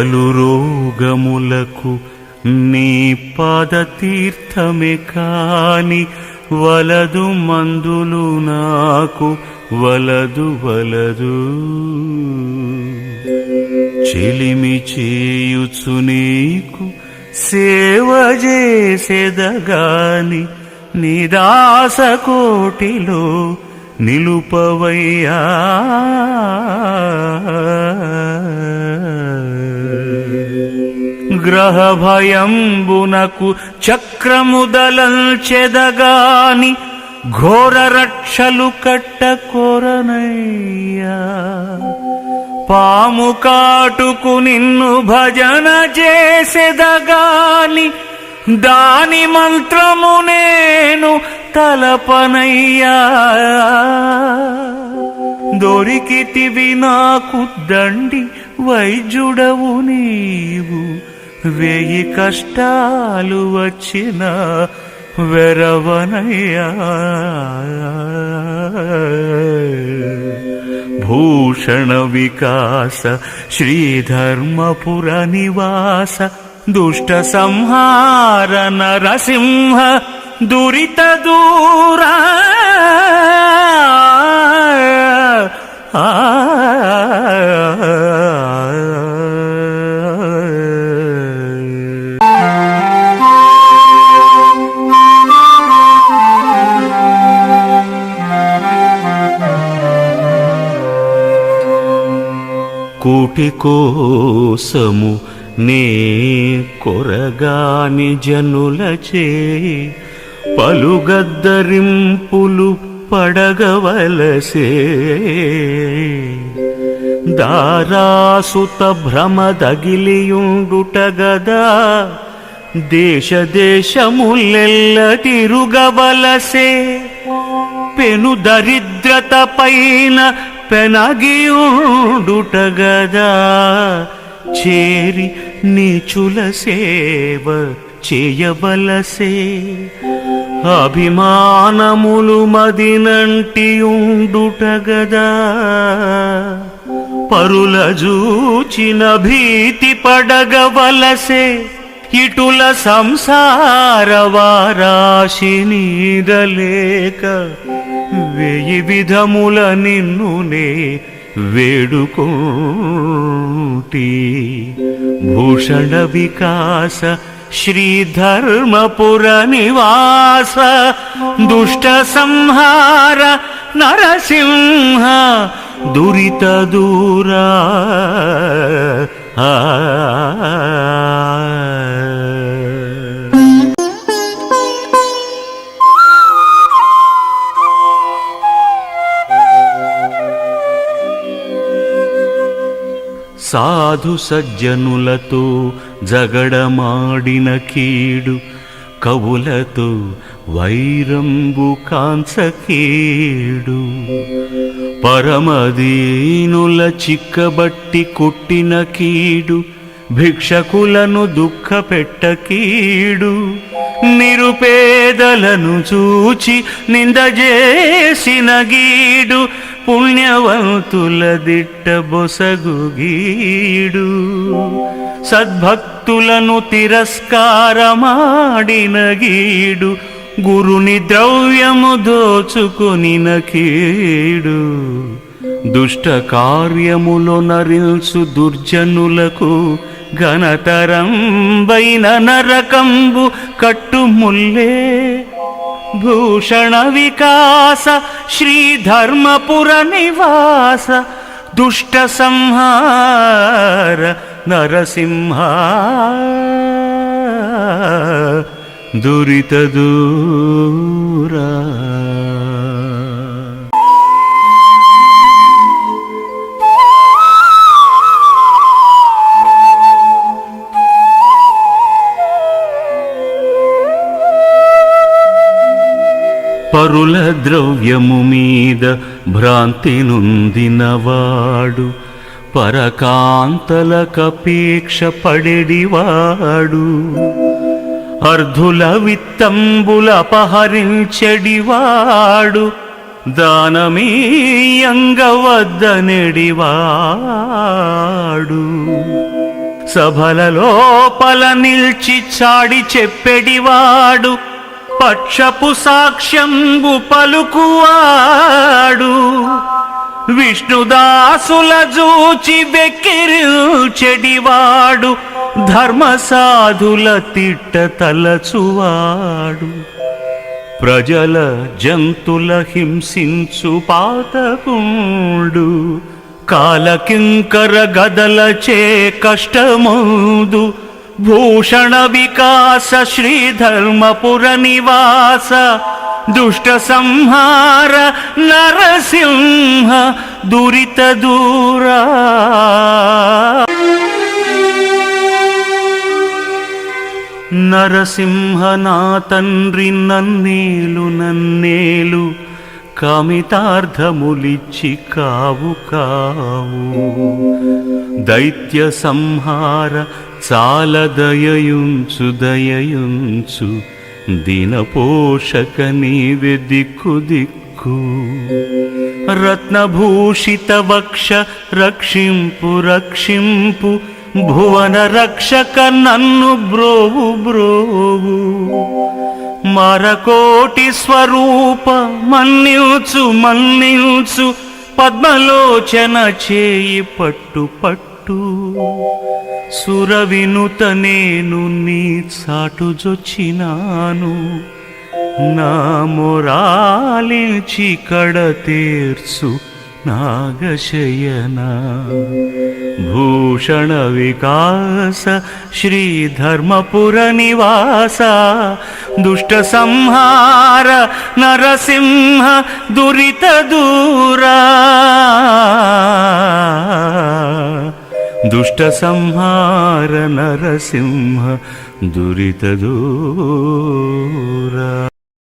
పలు రోగములకు నీ పాదతీర్థమే కాని వలదు మందులు నాకు వలదు వలదు. చెలిమి చేయుచు నీకు సేవ చేసేదగాని నిదాస కోటిలో నిలుపవయ్యా. గ్రహ భయంబునకు చక్రముదలంచెదగాని ఘోర రక్షలు కట్ట కోరనయ్యా. పాము కాటుకు నిన్ను భజన చేసెదగాని దాని మంత్రము నేను తలపనయ్యా. దొరికితివి నాకు దండి వైద్యుడవు నీవు. వెయ్యి కష్టాలు వచ్చిన వెరవనయ్యా. భూషణ వికాస శ్రీధర్మపుర నివాస దుష్ట సంహార నరసింహ దురిత దూర. ఆ కూటి కోసము నే కొరగాని జనులచే పలుగద్దరింపులు పడగవలసే. దారాసుత భ్రమదగిలియుండుట గదా దేశ దేశములెల్ల తిరుగవలసే పెను దరిద్రత పైన పెనగియుండుట చేరి నీచుల సేవ చేయబలసే అభిమానములు మదినంటి ఉండుటగదా పరుల జూచిన భీతి పడగవలసే. ఇటుల సంసార వారాశి నీరలేక వెయ్యి విధముల నిన్నునే వేడుకోటి. భూషణ వికాస శ్రీధర్మపుర నివాస దుష్ట సంహార నరసింహ దురిత దూరా. ఆ సాధు సజ్జనులతో జగడమాడిన కీడు కవులతో వైరంబు కాంచకీడు పరమదీనుల చిక్కబట్టి కొట్టిన కీడు భిక్షకులను దుఃఖపెట్ట కీడు. నిరుపేదలను చూచి నిందజేసిన గీడు పుణ్యవంతుల దిట్ట బొసగు గీడు సద్భక్తులను తిరస్కారమాడిన గీడు. గురుని ద్రవ్యము దోచుకొనిన కీడు దుష్ట కార్యములో నరిల్సు దుర్జనులకు ఘనతరంబైన నరకంబు కట్టుముల్లే భూషణ వికాస శ్రీధర్మపుర నివాస దుష్ట పరుల ద్రవ్యము మీద భ్రాంతి నొందినవాడు పరకాంతలకపేక్ష పడెడివాడు. అర్ధుల విత్తంబుల అపహరించెడివాడు దానమీయంగ వద్దనెడివాడు సభల లోపల నిల్చి చాడి చెప్పెడివాడు పక్షపు సాక్ష్యంబు పలుకువాడు. విష్ణుదాసుల జూచి వెక్కిరిల్చెడివాడు ధర్మ సాధుల తిట్ట తలచువాడు. ప్రజల జంతుల హింసించు పాతకుండు. కాలకింకర గదలచే కష్టమౌదు. భూషణ వికాస శ్రీధర్మపుర నివాస దుష్ట సంహార నరసింహ దురిత దూరా కామితార్థములిచ్చి కావు కావు. దైత్య సంహార చాలదయయుంచు దయయుంచు దయయుంచు దినపోషక నీవె దిక్కు దిక్కు. రత్నభూషిత వక్ష రక్షింపు రక్షింపు భువన రక్షక నన్ను బ్రోవు బ్రోవు. మరకోటి స్వరూప మన్నిల్చు మన్నిల్చు పద్మలోచన చేయి పట్టు పట్టు. సురవినుత నేను నీ చాటుజొచ్చినాను నా మొరాలించి కడ తీర్చు నాగశయన భూషణ వికాస శ్రీధర్మపుర నివాస దుష్ట సంహార నరసింహ దురిత